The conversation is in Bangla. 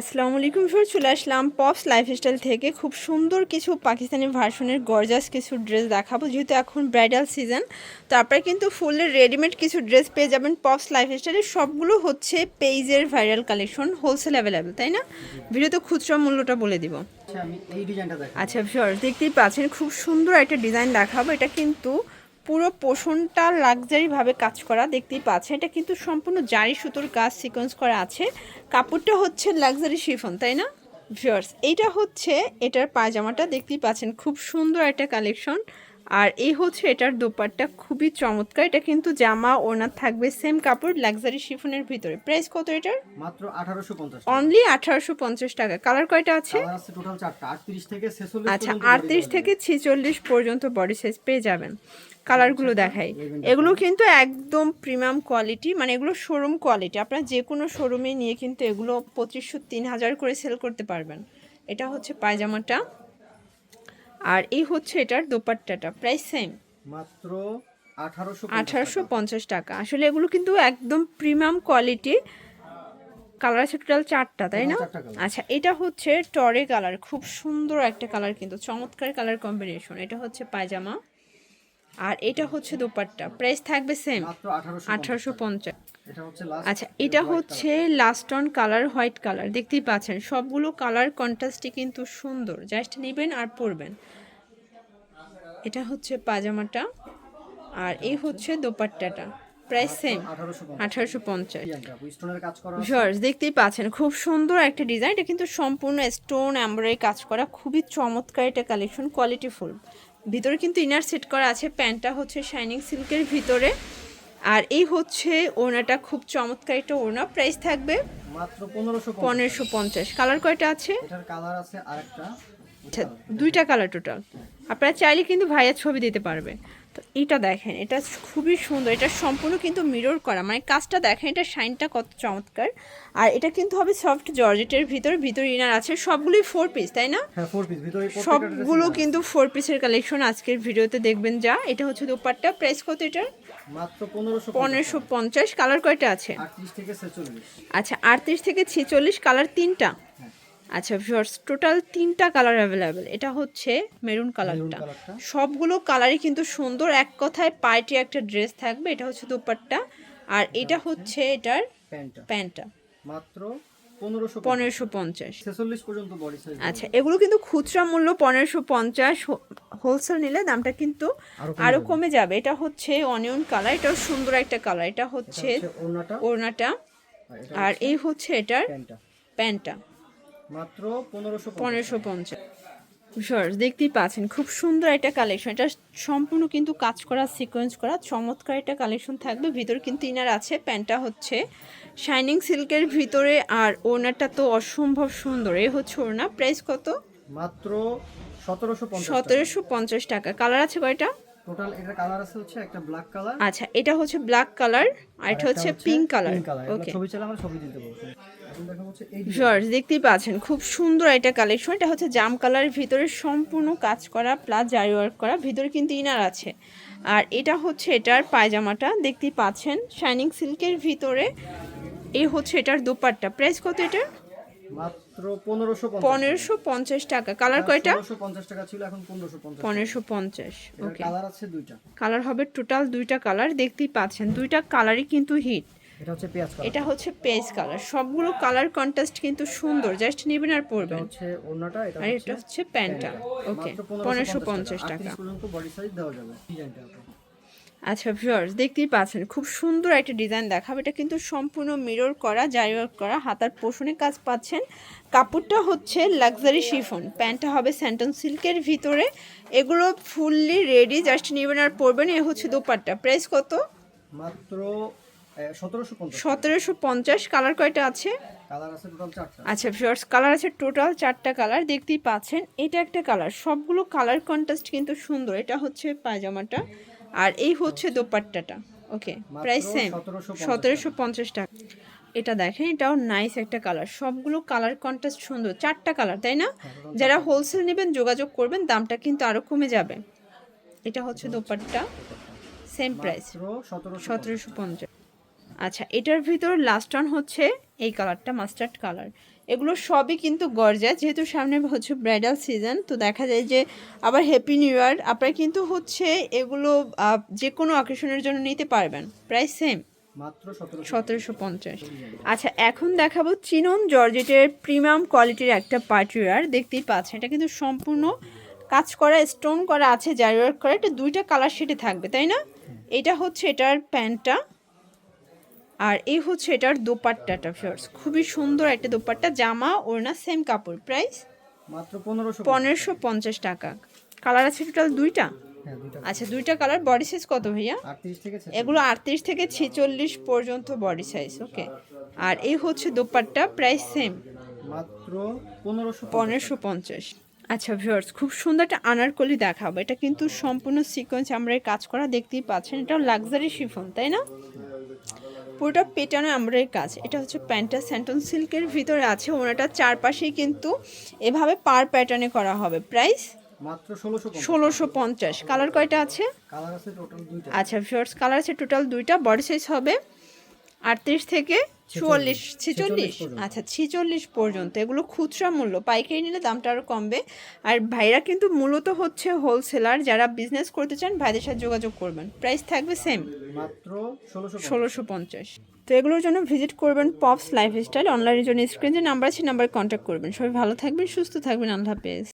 আসসালামু আলাইকুম স্যার চলে আসলাম পপস লাইফস্টাইল থেকে। খুব সুন্দর কিছু পাকিস্তানি ভার্সনের গর্জাস কিছু ড্রেস দেখাবো। যেহেতু এখন ব্রাইডাল সিজন তারপরে কিন্তু ফুলের রেডিমেড কিছু ড্রেস পেয়ে যাবেন পপস লাইফস্টাইলের সবগুলো হচ্ছে পেইজের ভাইরাল কালেকশন হোলসেল অ্যাভেলেবেল তাই না? ভিডিওতে খুচরা মূল্যটা বলে দিব। আচ্ছা আমি এই ডিজাইনটা দেখাই। আচ্ছা দেখতেই পাচ্ছেন খুব সুন্দর একটা ডিজাইন দেখাবো। এটা কিন্তু পুরো পোষণটা লাক্সারিভাবে কাজ করা দেখতেই পাচ্ছেন। এটা কিন্তু সম্পূর্ণ জারি সুতোর কাজ সিকোয়েন্স করা আছে। কাপড়টা হচ্ছে লাক্সারি শিফন তাই না? ভিউয়ার্স এইটা হচ্ছে এটার পায়জামাটা দেখতেই পাচ্ছেন। খুব সুন্দর একটা কালেকশন আর এই হচ্ছে এটার দোপাট্টা খুবই চমৎকার। এটা কিন্তু জামা ওনার থাকবে সেম কাপড় লাক্সারি শিফনের ভিতরে। প্রাইস কত এটার? মাত্র আঠারোশো পঞ্চাশ অনলি আঠারোশো পঞ্চাশ টাকা। কালার কয়টা আছে? আছে টোটাল চারটা। আটত্রিশ থেকে ছেচল্লিশ আচ্ছা আটত্রিশ থেকে ছিচল্লিশ পর্যন্ত বডি সাইজ পেয়ে যাবেন। কালারগুলো দেখাই। এগুলো কিন্তু একদম প্রিমিয়াম কোয়ালিটি মানে এগুলো শোরুম কোয়ালিটি আপনারা যে কোনো শোরুমে নিয়ে কিন্তু এগুলো পঁচিশশো তিন হাজার করে সেল করতে পারবেন। এটা হচ্ছে পায়জামাটা। আর এই হচ্ছে এটার দোপাট্টাটা প্রাইস সেম মাত্র আঠারোশো আঠারোশো পঞ্চাশ টাকা। আসলে এগুলো কিন্তু একদম প্রিমিয়াম কোয়ালিটি কালার আছে টোটাল চারটা তাই না? আচ্ছা এটা হচ্ছে টরে কালার খুব সুন্দর একটা কালার কিন্তু চমৎকার কালার কম্বিনেশন এটা হচ্ছে পায়জামা। আর এটা হচ্ছে দোপাট্টা। প্রাইস থাকবে সেম আঠারোশো পঞ্চাশ। এটা হচ্ছে লাস্ট আচ্ছা এটা হচ্ছে last one colour white colour দেখতেই পাচ্ছেন সবগুলো কালার কন্ট্রাস্টই কিন্তু সুন্দর। জাস্ট নেবেন আর পরবেন। এটা হচ্ছে পাজামাটা আর এই হচ্ছে দোপাট্টাটা। প্রাইস সেম আঠারোশো পঞ্চাশ। ভিউয়ার্স দেখতেই পাচ্ছেন, খুব সুন্দর একটা ডিজাইন এটা কিন্তু সম্পূর্ণ স্টোন এমব্রয়ডারি কাজ করা। খুবই চমৎকার একটা কালেকশন কোয়ালিটি ফুল ভিতরে কিন্তু ইনার সেট করা আছে। প্যান্টটা হচ্ছে শাইনিং সিল্কের ভিতরে। আর এই হচ্ছে ওড়নাটা, খুব চমৎকার একটা ওড়না। প্রাইস থাকবে পনেরোশো পঞ্চাশ। কালার কয়টা আছে? আচ্ছা দুইটা কালার টোটাল আপনারা চাইলে কিন্তু ভাইয়া ছবি দিতে পারবে তো এটা দেখেন এটা খুবই সুন্দর এটা সম্পূর্ণ কিন্তু মিরর করা মানে কাজটা দেখেন এটা শাইনটা কত চমৎকার। আর এটা কিন্তু হবে সফট জর্জেটের ভিতর ভিতর ইনার আছে সবগুলোই ফোর পিস তাই না? হ্যাঁ ফোর পিস ভিতরে সবগুলো কিন্তু ফোর পিসের কালেকশন আজকের ভিডিওতে দেখবেন যা। এটা হচ্ছে দোপাট্টা প্রাইস কত এটার? পনেরোশো পঞ্চাশ। কালার কয়টা আছে? আচ্ছা আটত্রিশ থেকে ছেচল্লিশ কালার তিনটা? আচ্ছা ভিউয়ার্স টোটাল তিনটা কালার অ্যাভেলেবেল এটা হচ্ছে মেরুন কালারটা সবগুলো কালারই কিন্তু সুন্দর। এক কথায় পার্টি একটা ড্রেস থাকবে। এটা হচ্ছে দোপাট্টা। আর এটা হচ্ছে এটার প্যান্টটা। মাত্র পনেরোশো পঞ্চাশ। আচ্ছা এগুলো কিন্তু খুচরা মূল্য পনেরোশো পঞ্চাশ। হোলসেল নিলে দামটা কিন্তু আরও কমে যাবে। এটা হচ্ছে অনিয়ন কালার এটাও সুন্দর একটা কালার এটা হচ্ছে ওড়নাটা। আর এই হচ্ছে এটার প্যান্টটা। মাত্র পনেরোশো পঞ্চাশ। দেখতেই পাচ্ছেন খুব সুন্দর একটা কালেকশন এটা সম্পূর্ণ কিন্তু কাজ করা সিকোয়েন্স করা চমৎকার একটা কালেকশন থাকবে। ভিতর কিন্তু ইনার আছে প্যান্টটা হচ্ছে শাইনিং সিল্কের ভিতরে আর ওড়নাটা তো অসম্ভব সুন্দর। এ হচ্ছে ওড়না। প্রাইস কত? মাত্র সতেরোশো সতেরোশো পঞ্চাশ টাকা। কালার আছে কয়টা? টোটাল এটার কালার আছে হচ্ছে একটা ব্ল্যাক কালার আচ্ছা এটা হচ্ছে ব্ল্যাক কালার আর এটা হচ্ছে পিঙ্ক কালার ওকে ছবি চাইলে আমরা ছবি দিতে পারব। দেখতেই পাচ্ছেন খুব সুন্দর একটা কালেকশন এটা হচ্ছে জাম কালারের ভিতরে সম্পূর্ণ কাজ করা প্লাস জারি ওয়ার্ক করা। ভিতরে কিন্তু ইনার আছে। আর এটা হচ্ছে এটার পায়জামাটা দেখতেই পাচ্ছেন শাইনিং সিল্কের ভিতরে। এই হচ্ছে এটার দোপাট্টা। প্রাইস কত এটার মাত্র পনেরোশো পঞ্চাশ টাকা। কালার কয়টা? পনেরোশো পঞ্চাশ ওকে কালার হবে টোটাল দুইটা কালার দেখতেই পাচ্ছেন। দুইটা কালারই কিন্তু হিট এটা হচ্ছে পেজ কালার সবগুলো কালার কন্ট্রাস্ট কিন্তু সুন্দর। জাস্ট নেবেন আর পরবেন। হচ্ছে আর এটা হচ্ছে প্যান্টটা। ওকে পনেরোশো পঞ্চাশ টাকা। আচ্ছা ভিউয়ার্স দেখতেই পাচ্ছেন খুব সুন্দর একটা ডিজাইন দেখাবে। এটা কিন্তু সম্পূর্ণ মিরর করা জারি ওয়ার্ক করা হাতার পোষণে কাজ পাচ্ছেন। কাপড়টা হচ্ছে লাক্সারি শিফন প্যান্টটা হবে স্যান্টন সিল্কের ভিতরে। এগুলো ফুললি রেডি জাস্ট নেবেন আর পরবেন এ হচ্ছে দোপাট্টা। প্রাইস কত? মাত্র সতেরোশো পঞ্চাশ। কালার কয়টা আছে? আচ্ছা ভিউয়ার্স কালার আছে টোটাল চারটা কালার দেখতেই পাচ্ছেন। এটা একটা কালার সবগুলো কালার কন্ট্রাস্ট কিন্তু সুন্দর। এটা হচ্ছে পায়জামাটা। আর এই হচ্ছে দোপাট্টাটা। ওকে প্রাইস সেম সতেরোশো পঞ্চাশ টাকা। এটা দেখেন এটাও নাইস একটা কালার সবগুলো কালার কন্ট্রাস্ট সুন্দর চারটা কালার তাই না? যারা হোলসেল নেবেন যোগাযোগ করবেন দামটা কিন্তু আরও কমে যাবে। এটা হচ্ছে দোপাট্টা সেম প্রাইস সতেরোশো পঞ্চাশ আচ্ছা এটার ভিতর লাস্ট ওয়ান হচ্ছে এই কালারটা মাস্টার্ড কালার এগুলো সবই কিন্তু গর্জা যেহেতু সামনে হচ্ছে ব্রাইডাল সিজন তো দেখা যায় যে আবার হ্যাপি নিউ ইয়ার আপনারা কিন্তু হচ্ছে এগুলো যে কোনো অকেশনের জন্য নিতে পারবেন। প্রায় সেম সতেরোশো পঞ্চাশ। আচ্ছা এখন দেখাবো চিনন জর্জেটের প্রিমিয়াম কোয়ালিটির একটা পার্টিওয়ার দেখতেই পাচ্ছেন এটা কিন্তু সম্পূর্ণ কাজ করা স্টোন করা আছে জারি ওয়ার্ক করা এটা দুইটা কালার শেডে থাকবে তাই না? এটা হচ্ছে এটার প্যান্টটা। আর এই হচ্ছে এটার দোপাট্টাটা ফিয়ার্স খুবই সুন্দর একটা দোপাট্টা জামা ওড়না সেম কাপড়। প্রাইস মাত্র পনেরোশো পনেরোশো পঞ্চাশ টাকা। কালার আছে টোটাল দুইটা? হ্যাঁ আচ্ছা দুইটা কালার বডি সাইজ কত ভাইয়া। এগুলো আটত্রিশ থেকে ছেচল্লিশ পর্যন্ত বডি সাইজ ওকে আর এই হচ্ছে দোপাট্টা প্রাইস সেম মাত্র পনেরোশো পনেরোশো পঞ্চাশ। আচ্ছা ভিউয়ার্স খুব সুন্দর একটা আনারকলি দেখাবো। এটা কিন্তু সম্পূর্ণ সিকোয়েন্স আমরা এই কাজ করা দেখতেই পাচ্ছেন। এটা লাক্সারি শিফন তাই না? পুরোটা পেটানো এমব্রয়ডারির কাজ। এটা হচ্ছে প্যান্টটা স্যান্টন সিল্কের ভিতরে আছে ওনাটা চারপাশেই কিন্তু এভাবে পার প্যাটার্নে করা হবে। প্রাইস? ষোলোশো পঞ্চাশ। কালার কয়টা আছে? আচ্ছা ফিওর্স কালার আছে টোটাল দুইটা বডি সাইজ হবে আটত্রিশ থেকে চুয়াল্লিশ ছেচল্লিশ। আচ্ছা ছেচল্লিশ পর্যন্ত। এগুলো খুচরা মূল্য। পাইকারি নিলে দামটা আরও কমবে। আর ভাইরা কিন্তু মূলত হচ্ছে হোলসেলার যারা বিজনেস করতে চান ভাইদের সাথে যোগাযোগ করবেন। প্রাইস থাকবে সেম মাত্র ষোলোশো পঞ্চাশ। তো এগুলোর জন্য ভিজিট করবেন পপস লাইফস্টাইল অনলাইনের জন্য স্ক্রিন যে নাম্বার আছে নাম্বারে কন্ট্যাক্ট করবেন। সবাই ভালো থাকবেন সুস্থ থাকবেন। আল্লাহ হাফেজ।